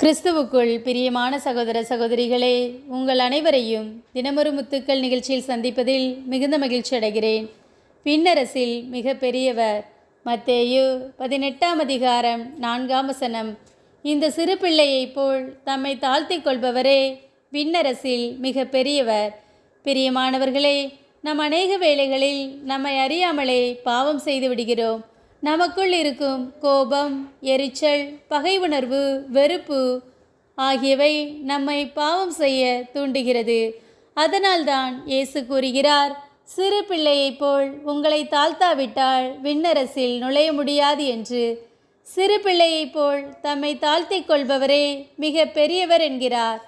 கிறிஸ்துவுக்குள் பிரியமான சகோதர சகோதரிகளே உங்கள் அனைவரையும் தினமொரு முத்துக்கள் நிகழ்ச்சியில் சந்திப்பதில் மிகுந்த மகிழ்ச்சி அடைகிறேன். பின்னரசில் மிக பெரியவர் மத்தேயு பதினெட்டாம் அதிகாரம் நான்காம் வசனம். இந்த சிறு பிள்ளையைப் போல் தம்மை தாழ்த்திக் கொள்பவரே விண்ணரசில் மிக பெரியவர். பிரியமானவர்களே நம் அநேக வேளைகளில் நம்மை அறியாமலே பாவம் செய்து விடுகிறோம். நமக்குள் இருக்கும் கோபம் எரிச்சல் பகை உணர்வு வெறுப்பு ஆகியவை நம்மை பாவம் செய்ய தூண்டுகிறது. அதனால்தான் இயேசு கூறுகிறார் சிறு பிள்ளையைப் போல் உங்களை தாழ்த்தாவிட்டால் விண்ணரசில் நுழைய முடியாது என்று. சிறு பிள்ளையைப் போல் தம்மை தாழ்த்திக் கொள்பவரே மிக பெரியவர் என்கிறார்.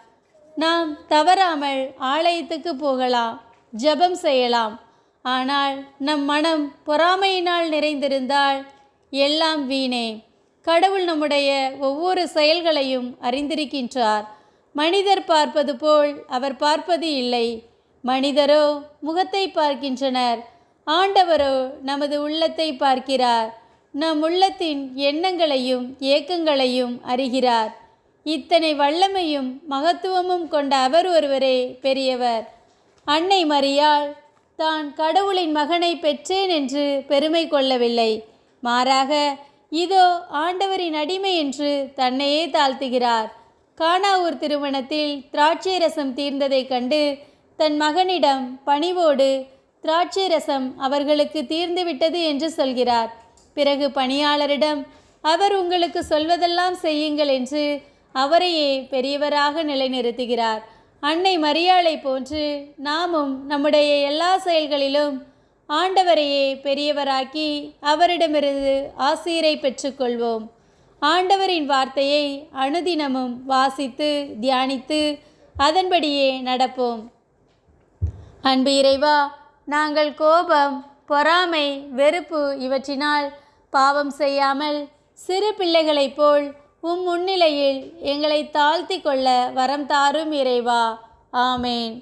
நாம் தவறாமல் ஆலயத்துக்கு போகலாம் ஜெபம் செய்யலாம் ஆனால் நம் மனம் பொறாமையினால் நிறைந்திருந்தால் எல்லாம் வீணே. கடவுள் நம்முடைய ஒவ்வொரு செயல்களையும் அறிந்திருக்கின்றார். மனிதர் பார்ப்பது போல் அவர் பார்ப்பது இல்லை. மனிதரோ முகத்தை பார்க்கின்றனர். ஆண்டவரோ நமது உள்ளத்தை பார்க்கிறார். நம் உள்ளத்தின் எண்ணங்களையும் ஏக்கங்களையும் அறிகிறார். இத்தனை வல்லமையும் மகத்துவமும் கொண்ட அவர் ஒருவரே பெரியவர். அன்னை மரியாள் தான் கடவுளின் மகனை பெற்றேன் என்று பெருமை கொள்ளவில்லை. மாறாக இதோ ஆண்டவரின் அடிமை என்று தன்னையே தாழ்த்துகிறார். கானாவூர் திருமணத்தில் திராட்சை ரசம் தீர்ந்ததைக் கண்டு தன் மகனிடம் பணிவோடு திராட்சை ரசம் அவர்களுக்கு தீர்ந்துவிட்டது என்று சொல்கிறார். பிறகு பணியாளரிடம் அவர் உங்களுக்கு சொல்வதெல்லாம் செய்யுங்கள் என்று அவரையே பெரியவராக நிலைநிறுத்துகிறார். அன்னை மரியாளை போன்று நாமும் நம்முடைய எல்லா செயல்களிலும் ஆண்டவரையே பெரியவராக்கி அவரிடமிருந்து ஆசீரை பெற்றுக்கொள்வோம். ஆண்டவரின் வார்த்தையை அனுதினமும் வாசித்து தியானித்து அதன்படியே நடப்போம். அன்பு இறைவா நாங்கள் கோபம் பொறாமை வெறுப்பு இவற்றினால் பாவம் செய்யாமல் சிறு பிள்ளைகளைப் போல் உம் முன்னிலையில் எங்களை தாழ்த்தி கொள்ள வரம் தாரும் இறைவா. ஆமேன்.